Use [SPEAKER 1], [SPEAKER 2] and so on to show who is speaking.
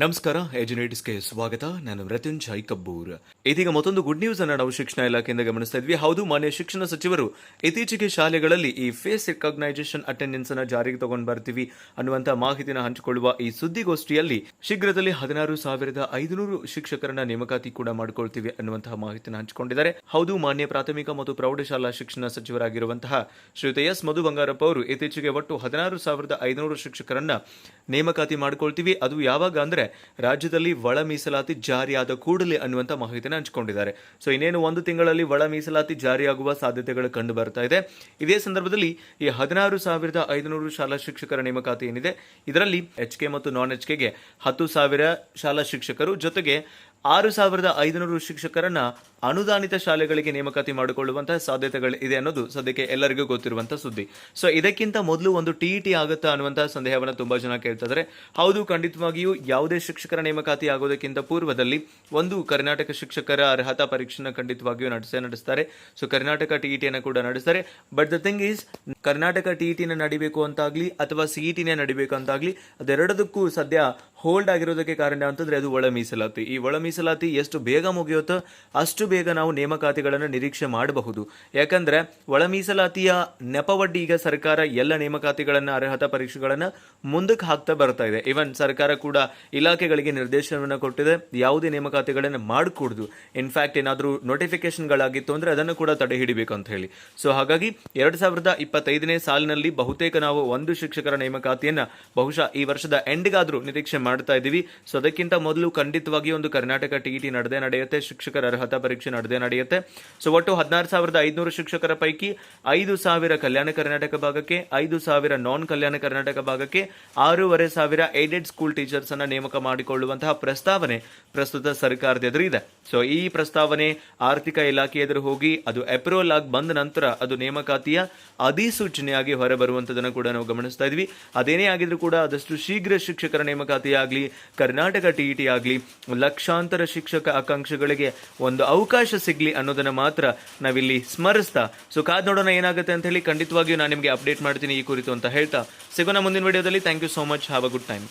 [SPEAKER 1] ನಮಸ್ಕಾರ ಎಜುನೇಟ್ಸ್ಗೆ ಸ್ವಾಗತ. ನಾನು ಮೃತ್ಯುಂಜಯ್ ಕಬ್ಬೂರ್ ಇದೀಗ ಮತ್ತೊಂದು ಗುಡ್ ನ್ಯೂಸ್ ಅನ್ನು ನಾವು ಶಿಕ್ಷಣ ಇಲಾಖೆಯಿಂದ ಗಮನಿಸ್ತಾ ಇದ್ವಿ. ಹೌದು, ಮಾನ್ಯ ಶಿಕ್ಷಣ ಸಚಿವರು ಇತ್ತೀಚೆಗೆ ಶಾಲೆಗಳಲ್ಲಿ ಈ ಫೇಸ್ ರಿಕಗ್ನೈಸೇಷನ್ ಅಟೆಂಡೆನ್ಸ್ ಅನ್ನ ಜಾರಿಗೆ ತಗೊಂಡು ಬರ್ತೀವಿ ಅನ್ನುವಂತ ಮಾಹಿತಿನ ಹಂಚಿಕೊಳ್ಳುವ ಈ ಸುದ್ದಿಗೋಷ್ಠಿಯಲ್ಲಿ ಶೀಘ್ರದಲ್ಲಿ ಹದಿನಾರು ಸಾವಿರದ ಐದುನೂರು ಶಿಕ್ಷಕರನ್ನ ನೇಮಕಾತಿ ಕೂಡ ಮಾಡಿಕೊಳ್ತೀವಿ ಅನ್ನುವಂತಹ ಮಾಹಿತಿನ ಹಂಚಿಕೊಂಡಿದ್ದಾರೆ. ಹೌದು, ಮಾನ್ಯ ಪ್ರಾಥಮಿಕ ಮತ್ತು ಪ್ರೌಢಶಾಲಾ ಶಿಕ್ಷಣ ಸಚಿವರಾಗಿರುವಂತಹ ಶ್ರೀಯುತ ಎಸ್. ಮಧು ಬಂಗಾರಪ್ಪ ಅವರು ಇತ್ತೀಚೆಗೆ ಒಟ್ಟು ಹದಿನಾರು ಸಾವಿರದ ಐದುನೂರು ಶಿಕ್ಷಕರನ್ನ ನೇಮಕಾತಿ ಮಾಡಿಕೊಳ್ತೀವಿ. ಅದು ಯಾವಾಗ ಅಂದ್ರೆ ರಾಜ್ಯದಲ್ಲಿ ಒಳ ಮೀಸಲಾತಿ ಜಾರಿಯಾದ ಕೂಡಲೇ ಅನ್ನುವಂತ ಮಾಹಿತಿನ ಹಂಚಿಕೊಂಡಿದ್ದಾರೆ. ಸೊ, ಇನ್ನೇನು ಒಂದು ತಿಂಗಳಲ್ಲಿ ಒಳ ಮೀಸಲಾತಿ ಜಾರಿಯಾಗುವ ಸಾಧ್ಯತೆಗಳು ಕಂಡು ಬರ್ತಾ ಇದೆ. ಇದೇ ಸಂದರ್ಭದಲ್ಲಿ ಈ ಹದಿನಾರು ಸಾವಿರದ ಐದುನೂರು ಶಾಲಾ ಶಿಕ್ಷಕರ ನೇಮಕಾತಿ ಏನಿದೆ? ಇದರಲ್ಲಿ ಎಚ್ ಕೆ ಮತ್ತು ನಾನ್ ಎಚ್ ಕೆಗೆ ಹತ್ತು ಸಾವಿರ ಶಾಲಾ ಶಿಕ್ಷಕರು ಜೊತೆಗೆ ಆರು ಸಾವಿರದ ಐದುನೂರು ಶಿಕ್ಷಕರನ್ನ ಅನುದಾನಿತ ಶಾಲೆಗಳಿಗೆ ನೇಮಕಾತಿ ಮಾಡಿಕೊಳ್ಳುವಂತಹ ಸಾಧ್ಯತೆಗಳು ಇದೆ ಅನ್ನೋದು ಸದ್ಯಕ್ಕೆ ಎಲ್ಲರಿಗೂ ಗೊತ್ತಿರುವಂತಹ ಸುದ್ದಿ. ಸೊ ಇದಕ್ಕಿಂತ ಮೊದಲು ಒಂದು ಟಿ ಟಿ ಆಗುತ್ತಾ ಅನ್ನುವಂತಹ ಸಂದೇಹವನ್ನು ತುಂಬಾ ಜನ ಕೇಳ್ತಾ ಇದ್ದಾರೆ ಹೌದು, ಖಂಡಿತವಾಗಿಯೂ ಯಾವುದೇ ಶಿಕ್ಷಕರ ನೇಮಕಾತಿ ಆಗೋದಕ್ಕಿಂತ ಪೂರ್ವದಲ್ಲಿ ಒಂದು ಕರ್ನಾಟಕ ಶಿಕ್ಷಕರ ಅರ್ಹತಾ ಪರೀಕ್ಷೆನ ಖಂಡಿತವಾಗಿಯೂ ನಡೆಸೇ ನಡೆಸ್ತಾರೆ. ಸೊ ಕರ್ನಾಟಕ ಟಿ ಟಿಯನ್ನು ಕೂಡ ನಡೆಸ್ತಾರೆ. But the thing is Karnataka T ಟಿನ ನಡಿಬೇಕು ಅಂತಾಗ್ಲಿ ಅಥವಾ ಸಿ ಇ ನಡಿಬೇಕು ಅಂತಾಗ್ಲಿ ಅದೆರಡದಕ್ಕೂ ಸದ್ಯ ಹೋಲ್ಡ್ ಆಗಿರೋದಕ್ಕೆ ಕಾರಣ ಅಂತಂದ್ರೆ ಅದು ಒಳ ಮೀಸಲಾತಿ. ಈ ಒಳ ಮೀಸಲಾತಿ ಎಷ್ಟು ಬೇಗ ಮುಗಿಯುತ್ತೋ ಅಷ್ಟು ಬೇಗ ನಾವು ನೇಮಕಾತಿಗಳನ್ನು ನಿರೀಕ್ಷೆ ಮಾಡಬಹುದು. ಯಾಕಂದ್ರೆ ಒಳ ಮೀಸಲಾತಿಯ ನೆಪವಡ್ಡಿ ಈಗ ಸರ್ಕಾರ ಎಲ್ಲ ನೇಮಕಾತಿಗಳನ್ನ, ಅರ್ಹತಾ ಪರೀಕ್ಷೆಗಳನ್ನ ಮುಂದಕ್ಕೆ ಹಾಕ್ತಾ ಬರ್ತಾ ಇದೆ. ಇವನ್ ಸರ್ಕಾರ ಕೂಡ ಇಲಾಖೆಗಳಿಗೆ ನಿರ್ದೇಶನವನ್ನು ಕೊಟ್ಟಿದೆ. ಯಾವುದೇ ನೇಮಕಾತಿಗಳನ್ನು ಮಾಡಕೂಡದು. ಇನ್ಫ್ಯಾಕ್ಟ್ ಏನಾದರೂ ನೋಟಿಫಿಕೇಶನ್ಗಳಾಗಿತ್ತು ಅಂದ್ರೆ ಅದನ್ನು ಕೂಡ ತಡೆ ಹಿಡಿಬೇಕು ಅಂತ ಹೇಳಿ. ಸೊ ಹಾಗಾಗಿ ಎರಡು ಸಾವಿರದ ಇಪ್ಪತ್ತೈದನೇ ಸಾಲಿನಲ್ಲಿ ಬಹುತೇಕ ನಾವು ಒಂದು ಶಿಕ್ಷಕರ ನೇಮಕಾತಿಯನ್ನ ಬಹುಶಃ ಈ ವರ್ಷದ ಎಂಡ್ಗಾದ್ರೂ ನಿರೀಕ್ಷೆ ಮಾಡ್ತಾ ಇದ್ದೀವಿ. ಸೊ ಅದಕ್ಕಿಂತ ಮೊದಲು ಖಂಡಿತವಾಗಿ ಒಂದು ಕರ್ನಾಟಕ ಟಿ ಟಿ ನಡೆದೇ ನಡೆಯುತ್ತೆ, ಶಿಕ್ಷಕರ ಅರ್ಹತಾ ಪರೀಕ್ಷೆ ನಡೆದೇ ನಡೆಯುತ್ತೆ. ಸೊ ಒಟ್ಟು ಹದಿನಾರು ಸಾವಿರದ ಐದುನೂರು ಶಿಕ್ಷಕರ ಪೈಕಿ ಐದು ಸಾವಿರ ಕಲ್ಯಾಣ ಕರ್ನಾಟಕ ಭಾಗಕ್ಕೆ, ಐದು ಸಾವಿರ ನಾನ್ ಕಲ್ಯಾಣ ಕರ್ನಾಟಕ ಭಾಗಕ್ಕೆ, ಆರೂವರೆ ಸಾವಿರ ಏಡೆಡ್ ಸ್ಕೂಲ್ ಟೀಚರ್ಸ್ ಅನ್ನ ನೇಮಕ ಮಾಡಿಕೊಳ್ಳುವಂತಹ ಪ್ರಸ್ತಾವನೆ ಪ್ರಸ್ತುತ ಸರ್ಕಾರದ ಎದುರು ಇದೆ. ಸೊ ಈ ಪ್ರಸ್ತಾವನೆ ಆರ್ಥಿಕ ಇಲಾಖೆ ಎದುರು ಹೋಗಿ ಅದು ಅಪ್ರೂವಲ್ ಆಗಿ ಬಂದ ನಂತರ ಅದು ನೇಮಕಾತಿಯ ಅಧಿಸೂಚನೆಯಾಗಿ ಹೊರಬರುವಂಥದ್ದನ್ನು ಕೂಡ ನಾವು ಗಮನಿಸ್ತಾ ಇದ್ವಿ. ಅದೇನೇ ಆಗಿದ್ರು ಕೂಡ ಆದಷ್ಟು ಶೀಘ್ರ ಶಿಕ್ಷಕರ ನೇಮಕಾತಿ ಆಗಲಿ ಕರ್ನಾಟಕ ಟಿ ಟಿ ಆಗಲಿ, ಲಕ್ಷಾಂತರ ಶಿಕ್ಷಕ ಆಕಾಂಕ್ಷೆಗಳಿಗೆ ಒಂದು ಅವಕಾಶ ಸಿಗ್ಲಿ ಅನ್ನೋದನ್ನ ಮಾತ್ರ ನಾವಿಲ್ಲಿ ಸ್ಮರಿಸ್ತಾ. ಸೊ ಕಾದ್ ನೋಡೋಣ ಏನಾಗುತ್ತೆ ಅಂತ ಹೇಳಿ ಖಂಡಿತವಾಗಿಯೂ ನಾನು ನಿಮಗೆ ಅಪ್ಡೇಟ್ ಮಾಡ್ತೀನಿ ಈ ಕುರಿತು ಅಂತ ಹೇಳ್ತಾ. ಸಿಗೋಣ ಮುಂದಿನ ವಿಡಿಯೋದಲ್ಲಿ. Thank you so much have a good time